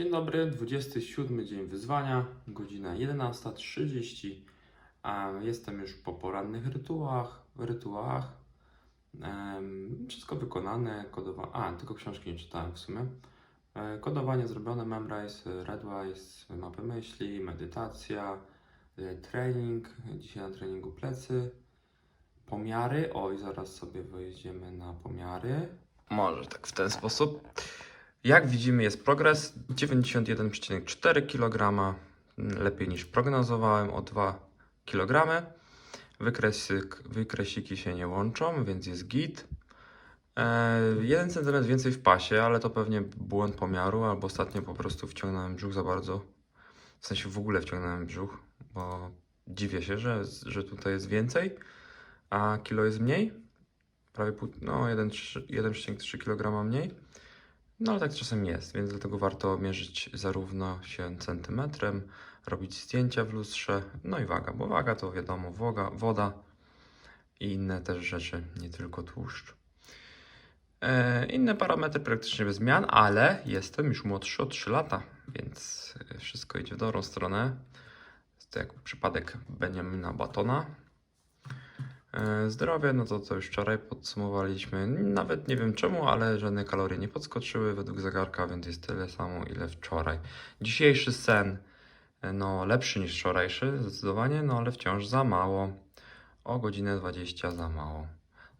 Dzień dobry, 27 dzień wyzwania, godzina 11.30. a Jestem już po porannych rytuałach. Em, Wszystko wykonane, kodowanie. A, tylko książki nie czytałem w sumie. E, Kodowanie zrobione, Memrise, Redwise, mapy myśli, medytacja, e, trening. Dzisiaj na treningu plecy. Pomiary. Oj, zaraz sobie wyjdziemy na pomiary. Może tak w ten sposób. Jak widzimy jest progres 91,4 kg, lepiej niż prognozowałem o 2 kg. Wykresyk, wykresiki się nie łączą, więc jest git. E, 1 cm więcej w pasie, ale to pewnie błąd pomiaru, albo ostatnio po prostu wciągnąłem brzuch za bardzo. W sensie w ogóle wciągnąłem brzuch, bo dziwię się, że, że tutaj jest więcej, a kilo jest mniej. Prawie pół, no 1,3 1,3 kg mniej. No ale tak czasem jest, więc dlatego warto mierzyć zarówno się centymetrem, robić zdjęcia w lustrze, no i waga, bo waga to wiadomo, woga, woda i inne też rzeczy, nie tylko tłuszcz. E, inne parametry praktycznie bez zmian, ale jestem już młodszy o 3 lata, więc wszystko idzie w dobrą stronę. Jest to jak przypadek Benjamina Batona. E, Zdrowie, no to to już wczoraj podsumowaliśmy. Nawet nie wiem czemu, ale żadne kalorie nie podskoczyły według zegarka, więc jest tyle samo, ile wczoraj. Dzisiejszy sen, e, no lepszy niż wczorajszy, zdecydowanie, no ale wciąż za mało. O godzinę 20 za mało.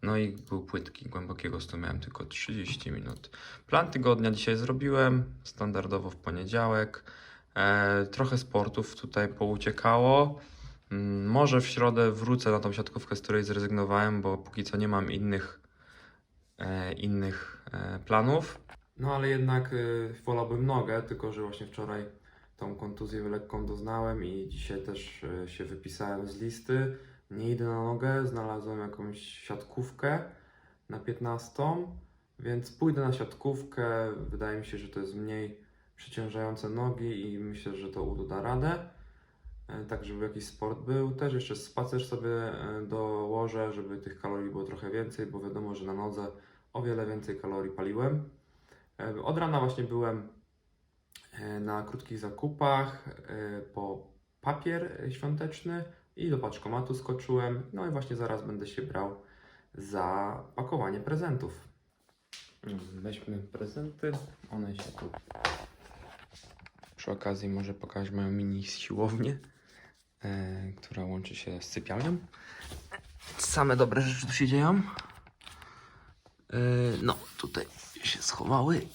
No i był płytki, głębokiego snu miałem tylko 30 minut. Plan tygodnia dzisiaj zrobiłem, standardowo w poniedziałek. E, trochę sportów tutaj pouciekało. Mm, Może w środę wrócę na tą siatkówkę, z której zrezygnowałem, bo póki co nie mam innych, e, innych e, planów. No ale jednak e, wolałbym nogę, tylko że właśnie wczoraj tą kontuzję lekką doznałem i dzisiaj też e, się wypisałem z listy. Nie idę na nogę, znalazłem jakąś siatkówkę na 15, więc pójdę na siatkówkę. Wydaje mi się, że to jest mniej przeciążające nogi i myślę, że to uda da radę tak żeby jakiś sport był. Też jeszcze spacer sobie e, dołożę, żeby tych kalorii było trochę więcej, bo wiadomo, że na nodze o wiele więcej kalorii paliłem. E, Od rana właśnie byłem e, na krótkich zakupach e, po papier świąteczny i do paczkomatu skoczyłem. No i właśnie zaraz będę się brał za pakowanie prezentów. Weźmy prezenty, one się tu przy okazji może pokażę moją mini siłownię, e, która łączy się z sypialnią. Same dobre rzeczy tu się dzieją. E, no, tutaj się schowały.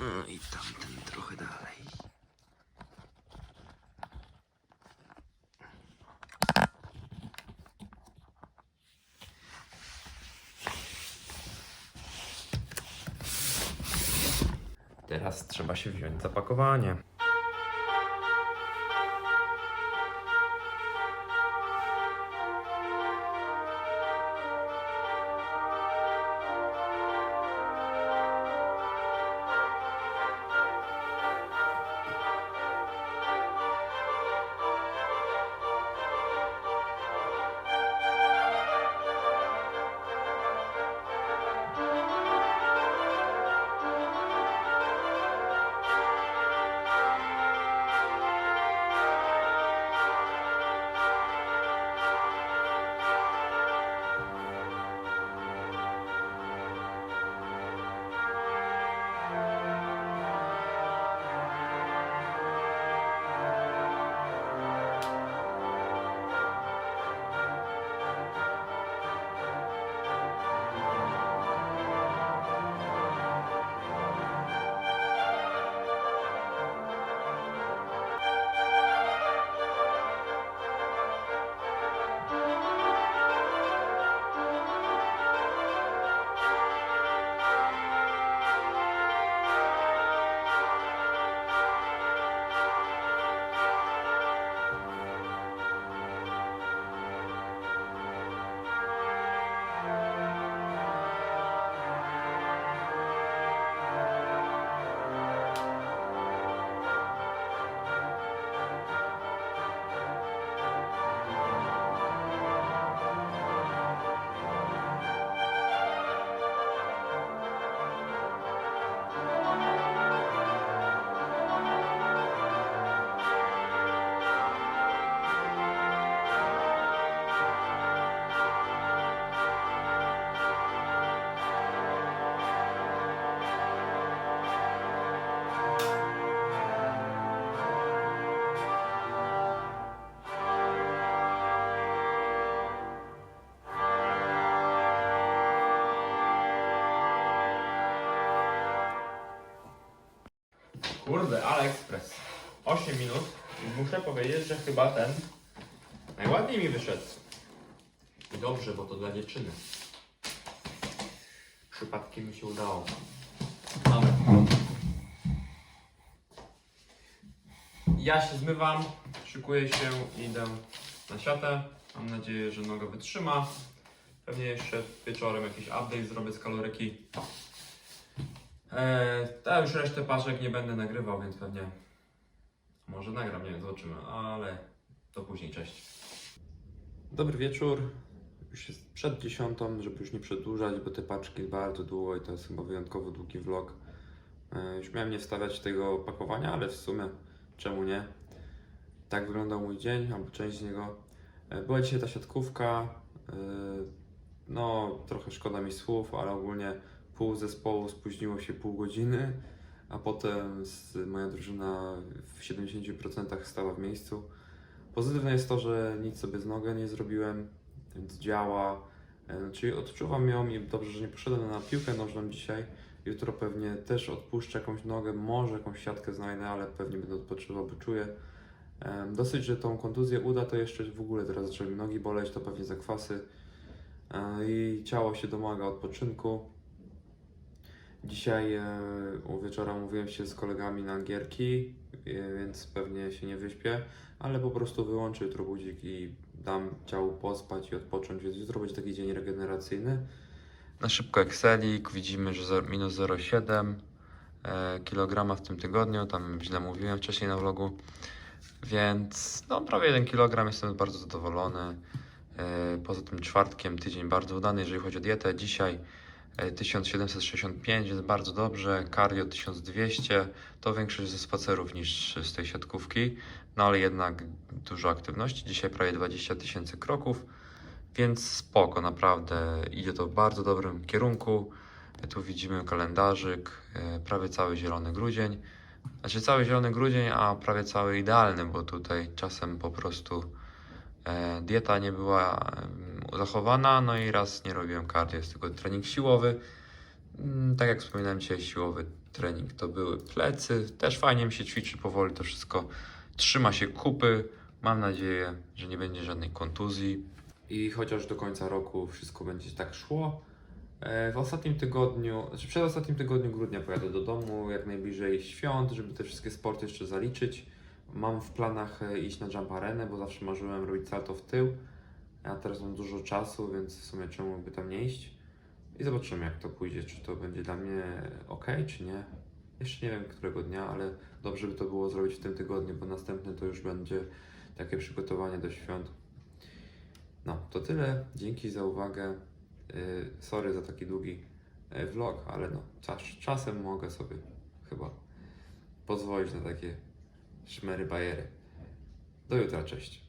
No I tamten trochę dalej. Teraz trzeba się wziąć za pakowanie. Kurde, AliExpress. 8 minut i muszę powiedzieć, że chyba ten najładniej mi wyszedł. I dobrze, bo to dla dziewczyny. Przypadkiem mi się udało. Mamy. Ja się zmywam, szykuję się i idę na siatę. Mam nadzieję, że noga wytrzyma. Pewnie jeszcze wieczorem jakiś update zrobię z kaloryki. Eee, ta już resztę paczek nie będę nagrywał, więc pewnie może nagram, nie wiem, zobaczymy, ale to później, cześć. Dobry wieczór. Już jest przed dziesiątą, żeby już nie przedłużać, bo te paczki bardzo długo i to jest chyba wyjątkowo długi vlog. E, Już miałem nie wstawiać tego opakowania, ale w sumie czemu nie? Tak wyglądał mój dzień, albo część z niego. E, Była dzisiaj ta siatkówka. e, No, trochę szkoda mi słów, ale ogólnie pół zespołu spóźniło się pół godziny, a potem moja drużyna w 70% stała w miejscu. Pozytywne jest to, że nic sobie z nogą nie zrobiłem, więc działa. E, Czyli odczuwam ją i dobrze, że nie poszedłem na piłkę nożną dzisiaj. Jutro pewnie też odpuszczę jakąś nogę, może jakąś siatkę znajdę, ale pewnie będę odpoczywał, bo czuję. Em, Dosyć, że tą kontuzję uda, to jeszcze w ogóle teraz zaczęły mi nogi boleć, to pewnie zakwasy. E, I ciało się domaga odpoczynku. Dzisiaj e, u wieczora mówiłem się z kolegami na gierki, e, więc pewnie się nie wyśpię, ale po prostu wyłączę jutro budzik i dam ciału pospać i odpocząć, więc jutro będzie taki dzień regeneracyjny. Na szybko Excelik widzimy, że minus 0,7 e, kg w tym tygodniu, tam źle mówiłem wcześniej na vlogu, więc no prawie 1 kg jestem bardzo zadowolony. Poza tym czwartkiem tydzień bardzo udany, jeżeli chodzi o dietę. Dzisiaj 1765 jest bardzo dobrze, cardio 1200, to większość ze spacerów niż z tej siatkówki, no ale jednak dużo aktywności. Dzisiaj prawie 20 tysięcy kroków, więc spoko, naprawdę idzie to w bardzo dobrym kierunku. E, Tu widzimy kalendarzyk, e, prawie cały zielony grudzień. Znaczy cały zielony grudzień, a prawie cały idealny, bo tutaj czasem po prostu e, dieta nie była zachowana, no i raz nie robiłem cardio, jest tylko trening siłowy. Mm, Tak jak wspominałem dzisiaj, siłowy trening to były plecy. Też fajnie mi się ćwiczy powoli, to wszystko trzyma się kupy. Mam nadzieję, że nie będzie żadnej kontuzji. I chociaż do końca roku wszystko będzie tak szło, e, w ostatnim tygodniu, znaczy przed ostatnim tygodniu grudnia pojadę do domu, jak najbliżej świąt, żeby te wszystkie sporty jeszcze zaliczyć. Mam w planach e, iść na Jump Arenę, bo zawsze marzyłem robić salto w tył. Ja teraz mam dużo czasu, więc w sumie czemu by tam nie iść. I zobaczymy jak to pójdzie, czy to będzie dla mnie ok, czy nie. Jeszcze nie wiem którego dnia, ale dobrze by to było zrobić w tym tygodniu, bo następny to już będzie takie przygotowanie do świąt. No, to tyle. Dzięki za uwagę. Yy, sorry za taki długi yy, vlog, ale no, czas, czasem mogę sobie chyba pozwolić na takie szmery bajery. Do jutra, cześć.